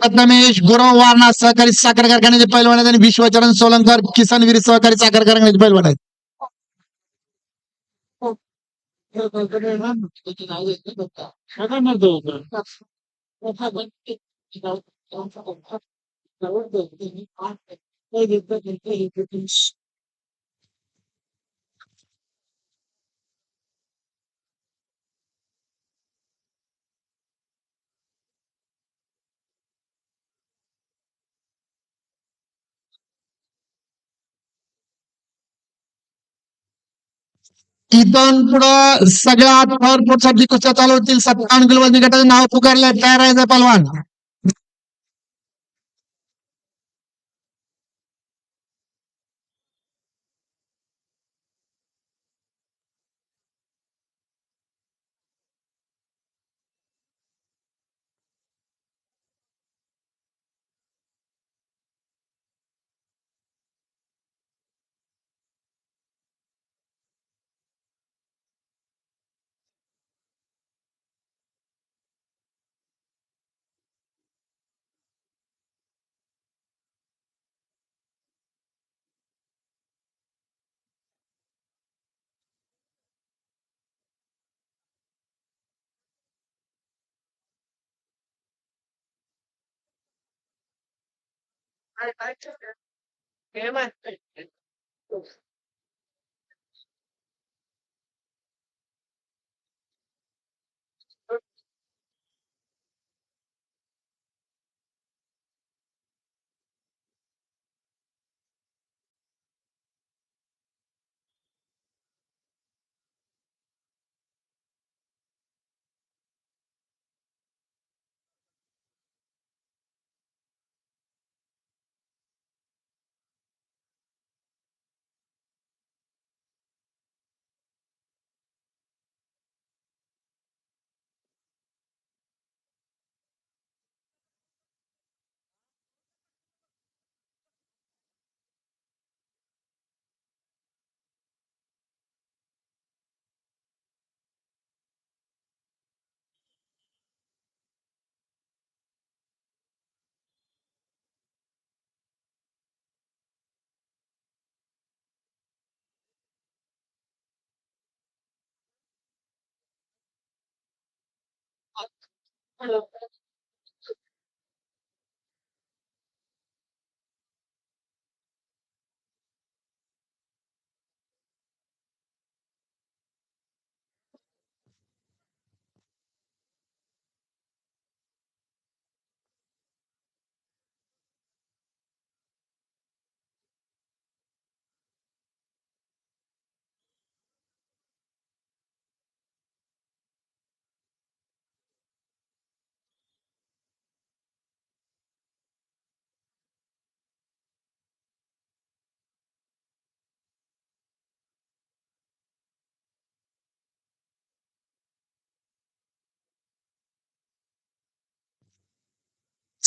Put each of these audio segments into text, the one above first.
रत्नमेश गुरव वारणा सहकारी साखर कारखान्याचे पैलवान आहेत आणि विश्वचरण सोलंकर किसनवीर सहकारी साखर कारखान्याचे पैलवान आहेत. हो. इथून पुढं सगळ्या पॉवरफुलसाठी कुस्त्या चालू होतील. सत्ता किलो वजनी गटाचं नाव पुकारलंय. तयार आहे पलवान I, I took it. And I. Oh no.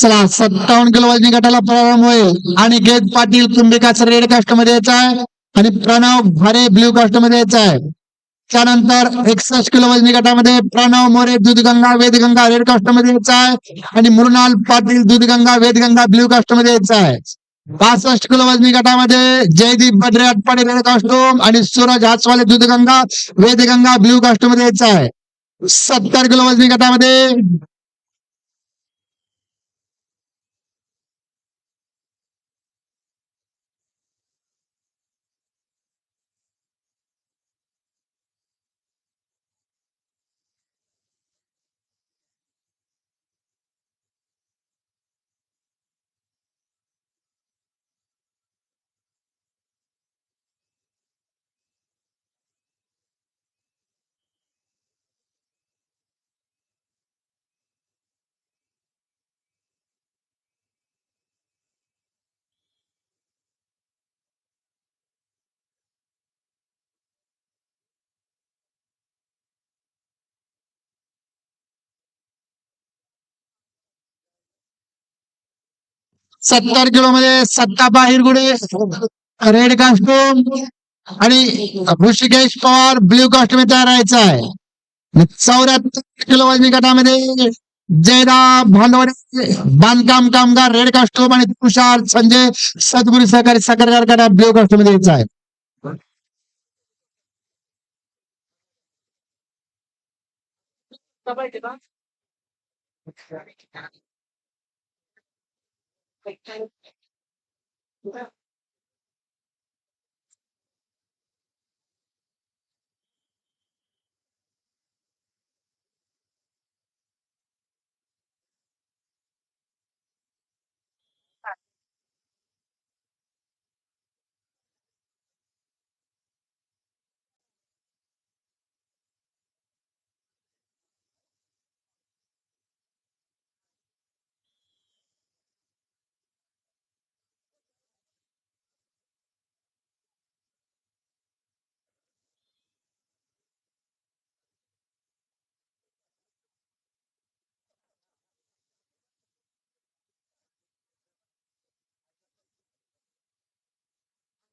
चला सत्तावन्न किलो वजनी गटाला प्रारंभ होईल आणि गेद पाटील कुंभिकाचा रेड कास्टमध्ये यायचा आहे आणि प्रणव भरे ब्ल्यू कास्टमध्ये यायचा आहे. त्यानंतर एकसष्ट किलो वजनी गटामध्ये प्रणव मोरे दूधगंगा वेदगंगा रेड कास्टमध्ये यायचा आहे आणि मृणाल पाटील दूधगंगा वेदगंगा ब्ल्यू कास्टमध्ये यायचा आहे. बासष्ट किलो वजनी गटामध्ये जयदीप बद्रे अटपाडे रेड कास्टोम आणि सूरज हातवाले दूधगंगा वेदगंगा ब्ल्यू कास्टमध्ये यायचा आहे. सत्तर किलो वजनी गटामध्ये सत्तर किलो मध्ये सत्ताबा हिरगुडे रेड कॉस्ट्यूम आणि ऋषिकेश पवार ब्ल्यू कॉस्ट्यूम तयार राहायचं आहे. चौऱ्याहत्तर किलो वजनी गटामध्ये जयदा भांडवडे बांधकाम कामगार रेड कॉस्ट्यूम आणि तुषार संजय सद्गुरी सहकारी साखरकार गटा ब्ल्यू कॉस्ट्यूममध्ये आहे. Bye-bye, like kind of well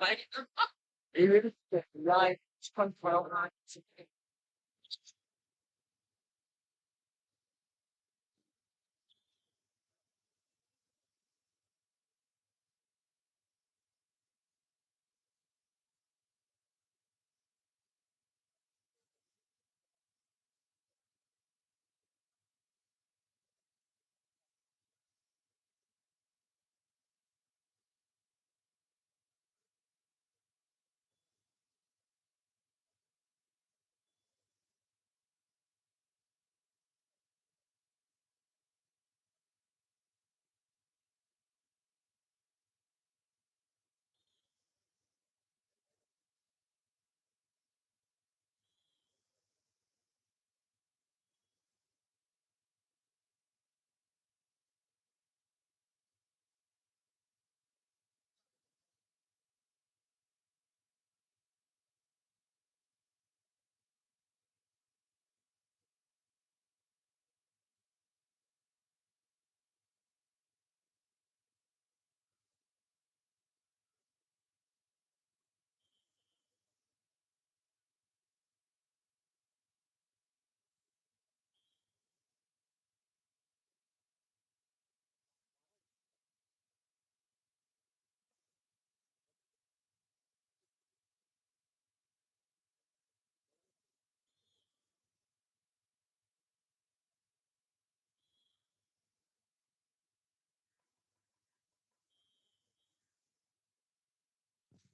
Like, it is life 24 hours a day.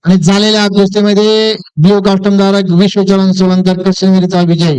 आणि झालेल्या गोष्टीमध्ये ब्ल्यू काष्टमधारक विश्वचरण सोलंकर कश्मीरचा विजय.